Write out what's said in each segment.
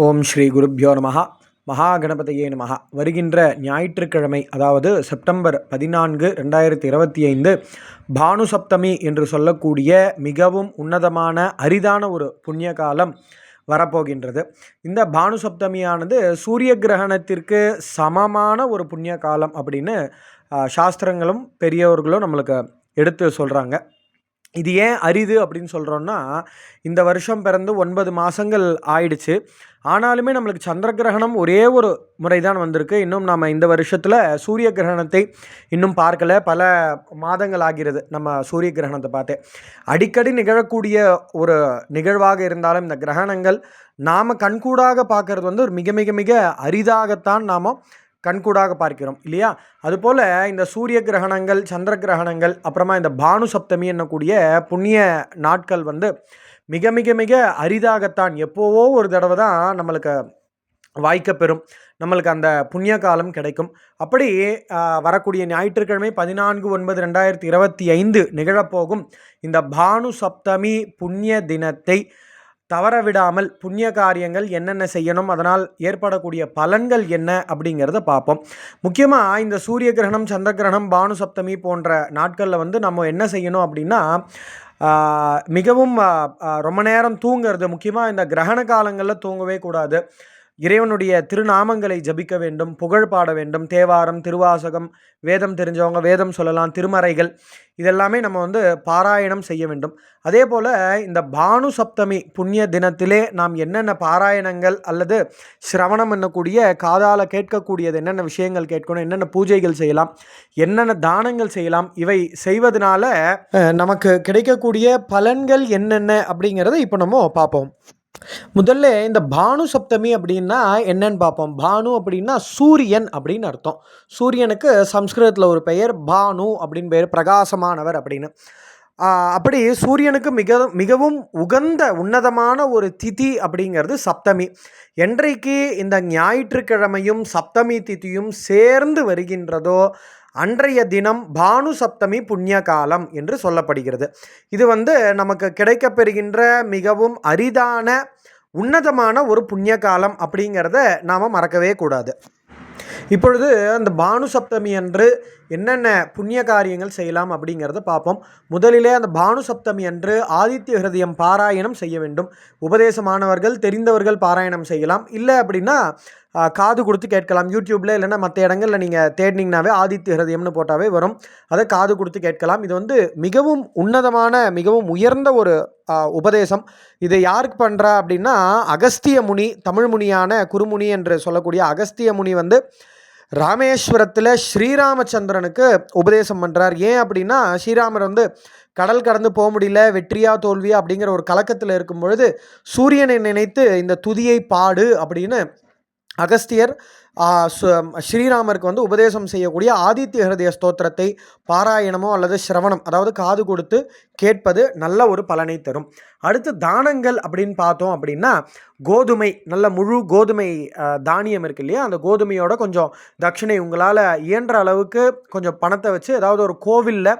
ஓம் ஸ்ரீ குருப்யோ நமஹ. மகா கணபதியே நமஹ. வருகின்ற ஞாயிற்றுக்கிழமை அதாவது செப்டம்பர் பதினான்கு ரெண்டாயிரத்தி இருபத்தி ஐந்து பானு சப்தமி என்று சொல்லக்கூடிய மிகவும் உன்னதமான அரிதான ஒரு புண்ணிய காலம் வரப்போகின்றது. இந்த பானு சப்தமியானது சூரிய கிரகணத்திற்கு சமமான ஒரு புண்ணிய காலம் அப்படின்னு சாஸ்திரங்களும் பெரியவர்களும் நம்மளுக்கு எடுத்து சொல்கிறாங்க இது ஏன் அரிது அப்படின்னு சொல்கிறோன்னா இந்த வருஷம் பிறந்து ஒன்பது மாதங்கள் ஆயிடுச்சு. ஆனாலுமே நம்மளுக்கு சந்திர கிரகணம் ஒரே ஒரு முறை தான் வந்திருக்கு. இன்னும் நாம் இந்த வருஷத்தில் சூரிய கிரகணத்தை இன்னும் பார்க்கல. பல மாதங்கள் ஆகிறது நம்ம சூரிய கிரகணத்தை பார்த்து. அடிக்கடி நிகழக்கூடிய ஒரு நிகழ்வாக இருந்தாலும் இந்த கிரகணங்கள் நாம் கண்கூடாக பார்க்கறது வந்து ஒரு மிக மிக மிக அரிதாகத்தான் நாம் கண்கூடாக பார்க்கிறோம் இல்லையா? அதுபோல் இந்த சூரிய கிரகணங்கள் சந்திர கிரகணங்கள் அப்புறமா இந்த பானு சப்தமி என்னக்கூடிய புண்ணிய நாட்கள் வந்து மிக மிக மிக அரிதாகத்தான் எப்போவோ ஒரு தடவை தான் நம்மளுக்கு வாய்க்கப்பெறும் நம்மளுக்கு அந்த புண்ணிய காலம் கிடைக்கும். அப்படி வரக்கூடிய ஞாயிற்றுக்கிழமை பதினான்கு ஒன்பது ரெண்டாயிரத்தி இருபத்தி ஐந்து நிகழப்போகும் இந்த பானு சப்தமி புண்ணிய தினத்தை தவற விடாமல் புண்ணிய காரியங்கள் என்னென்ன செய்யணும் அதனால் ஏற்படக்கூடிய பலன்கள் என்ன அப்படிங்கிறத பார்ப்போம். முக்கியமாக இந்த சூரிய கிரகணம் சந்திர கிரகணம் பானு சப்தமி போன்ற நாட்களில் வந்து நம்ம என்ன செய்யணும் அப்படின்னா மிகவும் ரொம்ப நேரம் தூங்குறது. முக்கியமாக இந்த கிரகண காலங்களில் தூங்கவே கூடாது. இறைவனுடைய திருநாமங்களை ஜபிக்க வேண்டும் புகழ் பாட வேண்டும் தேவாரம் திருவாசகம் வேதம் தெரிஞ்சவங்க வேதம் சொல்லலாம் திருமறைகள் இதெல்லாமே நம்ம வந்து பாராயணம் செய்ய வேண்டும். அதே போல் இந்த பானு சப்தமி புண்ணிய தினத்திலே நாம் என்னென்ன பாராயணங்கள் அல்லது சிரவணம் என்னக்கூடிய காதால் கேட்கக்கூடியது என்னென்ன விஷயங்கள் கேட்கணும் என்னென்ன பூஜைகள் செய்யலாம் என்னென்ன தானங்கள் செய்யலாம் இவை செய்வதனால நமக்கு கிடைக்கக்கூடிய பலன்கள் என்னென்ன அப்படிங்கிறத இப்போ நம்ம பார்ப்போம். முதல்ல இந்த பானு சப்தமி அப்படின்னா என்னன்னு பார்ப்போம். பானு அப்படின்னா சூரியன் அப்படின்னு அர்த்தம். சூரியனுக்கு சம்ஸ்கிருதத்தில் ஒரு பெயர் பானு அப்படின்னு பெயர் பிரகாசமானவர் அப்படின்னு. அப்படி சூரியனுக்கு மிக மிகவும் உகந்த உன்னதமான ஒரு திதி அப்படிங்கிறது சப்தமி. என்றைக்கு இந்த ஞாயிற்றுக்கிழமையும் சப்தமி திதியும் சேர்ந்து வருகின்றதோ அன்றைய தினம் பானு சப்தமி புண்ணிய காலம் என்று சொல்லப்படுகிறது. இது வந்து நமக்கு கிடைக்கப்பெறுகின்ற மிகவும் அரிதான உன்னதமான ஒரு புண்ணிய காலம் அப்படிங்கிறத நாம் மறக்கவே கூடாது. இப்பொழுது அந்த பானு சப்தமி அன்று என்னென்ன புண்ணிய காரியங்கள் செய்யலாம் அப்படிங்கிறத பார்ப்போம். முதலிலே அந்த பானு சப்தமி அன்று ஆதித்ய ஹிருதயம் பாராயணம் செய்ய வேண்டும். உபதேசமானவர்கள் தெரிந்தவர்கள் பாராயணம் செய்யலாம். இல்லை அப்படின்னா காது கொடுத்து கேட்கலாம். யூடியூப்பில் இல்லைன்னா மற்ற இடங்களில் நீங்கள் தேடினீங்கனாவே ஆதித்ய ஹிருதயம்னு போட்டாவே வரும். அதை காது கொடுத்து கேட்கலாம். இது வந்து மிகவும் உன்னதமான மிகவும் உயர்ந்த ஒரு உபதேசம். இதை யாருக்கு பண்ணுறா அப்படின்னா அகஸ்திய முனி தமிழ் முனியான குருமுனி என்று சொல்லக்கூடிய அகஸ்திய முனி வந்து ராமேஸ்வரத்தில் ஸ்ரீராமச்சந்திரனுக்கு உபதேசம் பண்ணுறார் ஏன் அப்படின்னா ஸ்ரீராமர் வந்து கடல் கடந்து போக முடியல வெற்றியா தோல்வியா அப்படிங்கிற ஒரு கலக்கத்தில் இருக்கும் பொழுது சூரியனை நினைத்து இந்த துதியை பாடு அப்படின்னு அகஸ்தியர் ஸ்ரீராமருக்கு வந்து உபதேசம் செய்யக்கூடிய ஆதித்ய ஹிருதய ஸ்தோத்திரத்தை பாராயணமோ அல்லது சிரவணம் அதாவது காது கொடுத்து கேட்பது நல்ல ஒரு பலனை தரும். அடுத்து தானங்கள் அப்படின்னு பார்த்தோம் அப்படின்னா கோதுமை நல்ல முழு கோதுமை தானியம் இருக்கு இல்லையா? அந்த கோதுமையோட கொஞ்சம் தட்சிணை உங்களால் இயன்ற அளவுக்கு கொஞ்சம் பணத்தை வச்சு ஏதாவது ஒரு கோவிலில்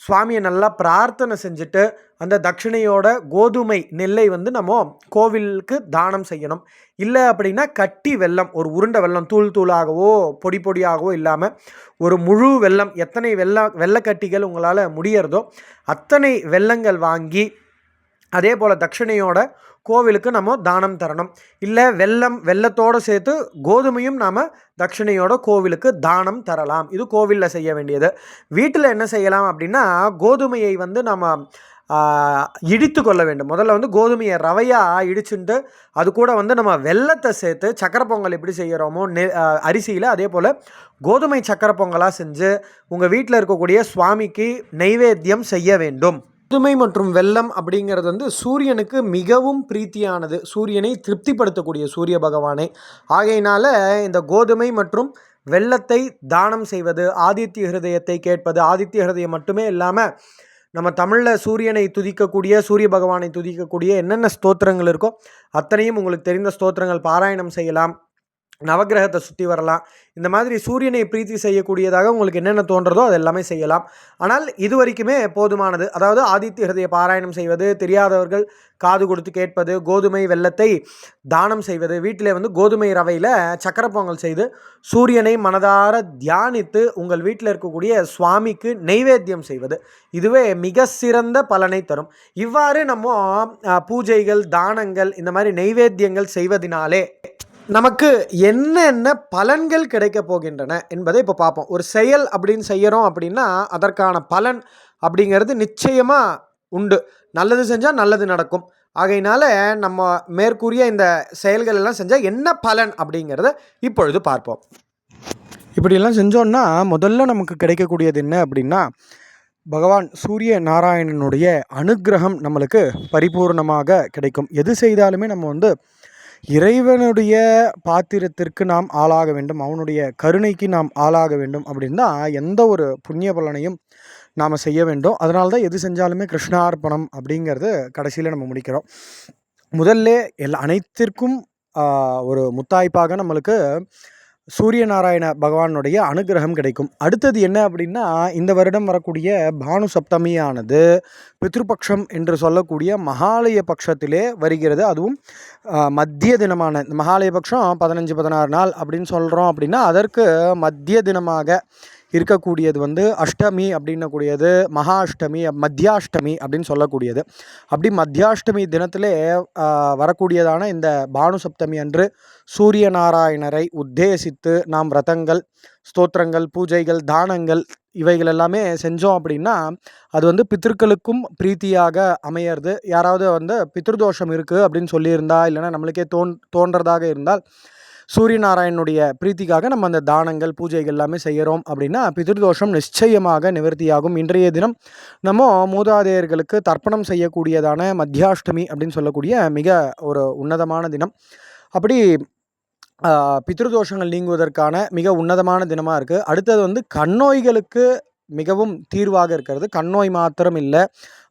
சுவாமியை நல்லா பிரார்த்தனை செஞ்சுட்டு அந்த தட்சிணையோட கோதுமை நெல்லை வந்து நம்ம கோவிலுக்கு தானம் செய்யணும். இல்லை அப்படின்னா கட்டி வெள்ளம் ஒரு உருண்டை வெல்லம் தூள் தூளாகவோ பொடி பொடியாகவோ இல்லாமல் ஒரு முழு வெள்ளம் எத்தனை வெள்ள வெள்ளக்கட்டிகள் உங்களால் முடியறதோ அத்தனை வெள்ளங்கள் வாங்கி அதே போல் தட்சிணையோட கோவிலுக்கு நம்ம தானம் தரணும். இல்லை வெள்ளம் வெல்லத்தோடு சேர்த்து கோதுமையும் நாம் தட்சிணையோட கோவிலுக்கு தானம் தரலாம். இது கோவிலில் செய்ய வேண்டியது. வீட்டில் என்ன செய்யலாம் அப்படின்னா கோதுமையை வந்து நம்ம இடித்து கொள்ள வேண்டும். முதல்ல வந்து கோதுமையை ரவையாக இடிச்சுட்டு அது கூட வந்து நம்ம வெல்லத்தை சேர்த்து சக்கரை பொங்கல் எப்படி செய்கிறோமோ நெ அரிசியில் அதே போல் கோதுமை சக்கரை பொங்கலாக செஞ்சு உங்கள் வீட்டில் இருக்கக்கூடிய சுவாமிக்கு நெய்வேத்தியம் செய்ய வேண்டும். புதுமை மற்றும் வெல்லம் அப்படிங்கிறது வந்து சூரியனுக்கு மிகவும் பிரீத்தியானது. சூரியனை திருப்திப்படுத்தக்கூடிய சூரிய பகவானை. ஆகையினால இந்த கோதுமை மற்றும் வெள்ளத்தை தானம் செய்வது ஆதித்ய ஹிருதயத்தை கேட்பது ஆதித்ய ஹிருதயம் மட்டுமே இல்லாமல் நம்ம தமிழில் சூரியனை துதிக்கக்கூடிய சூரிய பகவானை துதிக்கக்கூடிய என்னென்ன ஸ்தோத்திரங்கள் இருக்கோ அத்தனையும் உங்களுக்கு தெரிந்த ஸ்தோத்திரங்கள் பாராயணம் செய்யலாம். நவக்கிரகத்தை சுற்றி வரலாம். இந்த மாதிரி சூரியனை பிரீத்தி செய்யக்கூடியதாக உங்களுக்கு என்னென்ன தோன்றதோ அது எல்லாமே செய்யலாம். ஆனால் இது வரைக்குமே போதுமானது. அதாவது ஆதித்ய ஹிருதய பாராயணம் செய்வது தெரியாதவர்கள் காது கொடுத்து கேட்பது கோதுமை வெள்ளத்தை தானம் செய்வது வீட்டிலே வந்து கோதுமை ரவையில் சக்கரை பொங்கல் செய்து சூரியனை மனதார தியானித்து உங்கள் வீட்டில் இருக்கக்கூடிய சுவாமிக்கு நெய்வேத்தியம் செய்வது. இதுவே மிக சிறந்த பலனை தரும். இவ்வாறு நம்ம பூஜைகள் தானங்கள் இந்த மாதிரி நெய்வேத்தியங்கள் செய்வதினாலே நமக்கு என்னென்ன பலன்கள் கிடைக்க போகின்றன என்பதை இப்போ பார்ப்போம். ஒரு செயல் அப்படின்னு செய்கிறோம் அப்படின்னா அதற்கான பலன் அப்படிங்கிறது நிச்சயமாக உண்டு. நல்லது செஞ்சால் நல்லது நடக்கும். ஆகையினால நம்ம மேற்கூறிய இந்த செயல்கள் எல்லாம் செஞ்சால் என்ன பலன் அப்படிங்கிறத இப்பொழுது பார்ப்போம். இப்படியெல்லாம் செஞ்சோன்னா முதல்ல நமக்கு கிடைக்கக்கூடியது என்ன அப்படின்னா பகவான் சூரிய நாராயணனுடைய அனுகிரகம் நம்மளுக்கு பரிபூர்ணமாக கிடைக்கும். எது செய்தாலுமே நம்ம வந்து இறைவனுடைய பாத்திரத்திற்கு நாம் ஆளாக வேண்டும் அவனுடைய கருணைக்கு நாம் ஆளாக வேண்டும் அப்படின்னா எந்த ஒரு புண்ணிய பலனையும் நாம் செய்ய வேண்டும். அதனால தான் எது செஞ்சாலுமே கிருஷ்ணார்ப்பணம் அப்படிங்கிறது கடைசியில் நம்ம முடிக்கிறோம். முதல்ல எல்லா அனைத்திற்கும் ஒரு முத்தாய்ப்பாக நம்மளுக்கு சூரிய நாராயண பகவானுடைய அனுகிரகம் கிடைக்கும். அடுத்தது என்ன அப்படின்னா இந்த வருடம் வரக்கூடிய பானு சப்தமியானது பித்ருபக்ஷம் என்று சொல்லக்கூடிய மகாலய பட்சத்திலே வருகிறது. அதுவும் மத்திய தினமான இந்த மகாலய பட்சம் பதினஞ்சு பதினாறு நாள் அப்படின்னு சொல்கிறோம் அப்படின்னா அதற்கு மத்திய தினமாக இருக்கக்கூடியது வந்து அஷ்டமி அப்படின்னக்கூடியது மகா அஷ்டமி மத்தியாஷ்டமி அப்படின்னு சொல்லக்கூடியது. அப்படி மத்தியாஷ்டமி தினத்திலே வரக்கூடியதான இந்த பானு சப்தமி அன்று சூரிய நாராயணரை உத்தேசித்து நாம் ரதங்கள் ஸ்தோத்திரங்கள் பூஜைகள் தானங்கள் இவைகள் எல்லாமே செஞ்சோம் அப்படின்னா அது வந்து பித்திருக்களுக்கும் பிரீத்தியாக அமையிறது. யாராவது வந்து பித்ருதோஷம் இருக்குது அப்படின்னு சொல்லியிருந்தா இல்லைன்னா நம்மளுக்கே தோன் தோன்றதாக இருந்தால் சூரியநாராயணனுடைய பிரீத்திக்காக நம்ம அந்த தானங்கள் பூஜைகள் எல்லாமே செய்கிறோம் அப்படின்னா பிதிர்தோஷம் நிச்சயமாக நிவர்த்தியாகும். இன்றைய தினம் நம்ம மூதாதையர்களுக்கு தர்ப்பணம் செய்யக்கூடியதான மத்தியாஷ்டமி அப்படின்னு சொல்லக்கூடிய மிக ஒரு உன்னதமான தினம். அப்படி பித்ருதோஷங்கள் நீங்குவதற்கான மிக உன்னதமான தினமாக இருக்குது அடுத்தது வந்து கண்ணோய்களுக்கு மிகவும் தீர்வாக இருக்கிறது. கண்ணோய் மாத்திரம் இல்லை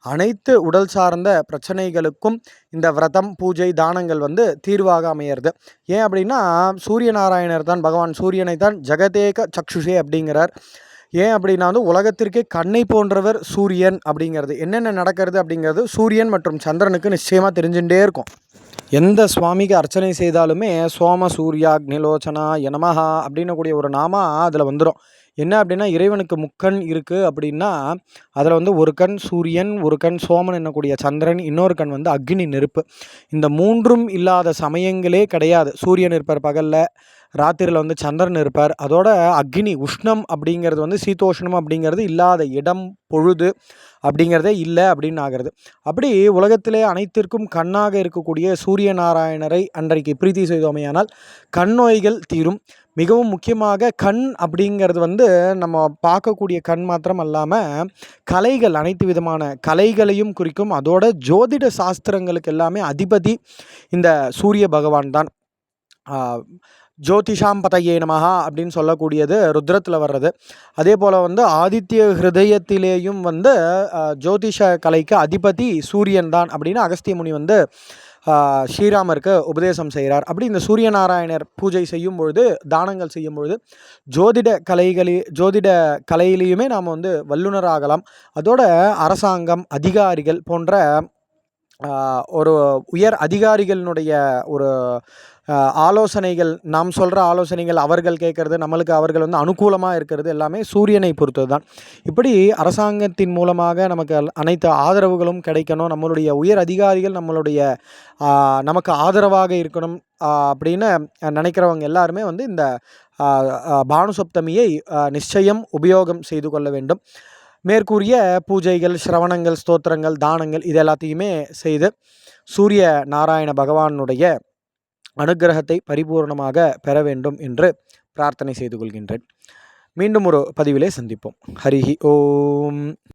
அனைத்து உடல் சார்ந்த பிரச்சனைகளுக்கும் இந்த விரதம் பூஜை தானங்கள் வந்து தீர்வாக அமையிறது. ஏன் அப்படின்னா சூரிய நாராயணர் தான் பகவான். சூரியனை தான் ஜெகதேக சக்ஷுஷே அப்படிங்கிறார். ஏன் அப்படின்னா வந்து உலகத்திற்கே கண்ணை போன்றவர் சூரியன் அப்படிங்கிறது. என்னென்ன நடக்கிறது அப்படிங்கிறது சூரியன் மற்றும் சந்திரனுக்கு நிச்சயமாக தெரிஞ்சுட்டே இருக்கும். எந்த சுவாமிக்கு அர்ச்சனை செய்தாலுமே சோம சூர்யா அக்னிலோச்சனா எனமஹா அப்படின்னக்கூடிய ஒரு நாமா அதில் வந்துடும் என்ன அப்படின்னா இறைவனுக்கு முக்கண் இருக்குது அப்படின்னா அதில் வந்து ஒரு கண் சூரியன் ஒரு கண் சோமன் என்னக்கூடிய சந்திரன் இன்னொரு கண் வந்து அக்னி நெருப்பு. இந்த மூன்றும் இல்லாத சமயங்களே கிடையாது. சூரியன் இருப்பார் பகலில் ராத்திரியில் வந்து சந்திரன் இருப்பார். அதோட அக்னி உஷ்ணம் அப்படிங்கிறது வந்து சீதோஷ்ணம் அப்படிங்கிறது இல்லாத இடம் பொழுது அப்படிங்கிறதே இல்லை அப்படின்னு ஆகிறது. அப்படி உலகத்திலே அனைத்திற்கும் கண்ணாக இருக்கக்கூடிய சூரிய நாராயணரை அன்றைக்கு பிரீத்தி செய்தோமையானால் கண் நோய்கள் தீரும். மிகவும் முக்கியமாக கண் அப்படிங்கிறது வந்து நம்ம பார்க்கக்கூடிய கண் மாத்திரம் அல்லாமல் கலைகள் அனைத்து விதமான கலைகளையும் குறிக்கும் அதோட ஜோதிட சாஸ்திரங்களுக்கு எல்லாமே அதிபதி இந்த சூரிய பகவான் தான். ஜோதிஷாம் பதையே நமகா அப்படின்னு சொல்லக்கூடியது ருத்ரத்தில் வர்றது. அதே போல் வந்து ஆதித்ய ஹிருதயத்திலேயும் வந்து ஜோதிஷ கலைக்கு அதிபதி சூரியன் தான் அப்படின்னு அகஸ்திய முனி வந்து ஸ்ரீராமருக்கு உபதேசம் செய்கிறார். அப்படி இந்த சூரிய நாராயணர் பூஜை செய்யும் பொழுது தானங்கள் செய்யும் பொழுது ஜோதிட கலைகளி ஜோதிட கலையிலையுமே நாம் வந்து வல்லுநராகலாம் அதோட அரசாங்கம் அதிகாரிகள் போன்ற ஒரு உயர் அதிகாரிகளினுடைய ஒரு ஆலோசனைகள் நாம் சொல்கிற ஆலோசனைகள் அவர்கள் கேட்குறது நம்மளுக்கு அவர்கள் வந்து அனுகூலமாக இருக்கிறது எல்லாமே சூரியனை பொறுத்தது தான் இப்படி அரசாங்கத்தின் மூலமாக நமக்கு அனைத்து ஆதரவுகளும் கிடைக்கணும். நம்மளுடைய உயர் அதிகாரிகள் நம்மளுடைய நமக்கு ஆதரவாக இருக்கணும் அப்படின்னு நினைக்கிறவங்க எல்லாருமே வந்து இந்த பானுசப்தமியை நிச்சயம் உபயோகம் செய்து கொள்ள வேண்டும். மேற்கூறிய பூஜைகள் சிரவணங்கள் ஸ்தோத்திரங்கள் தானங்கள் இது எல்லாத்தையுமே செய்து சூரிய நாராயண பகவானுடைய அனுகிரகத்தை பரிபூர்ணமாக பெற வேண்டும் என்று பிரார்த்தனை செய்து கொள்கின்றேன். மீண்டும் ஒரு பதிவிலே சந்திப்போம். ஹரிஹி ஓம்.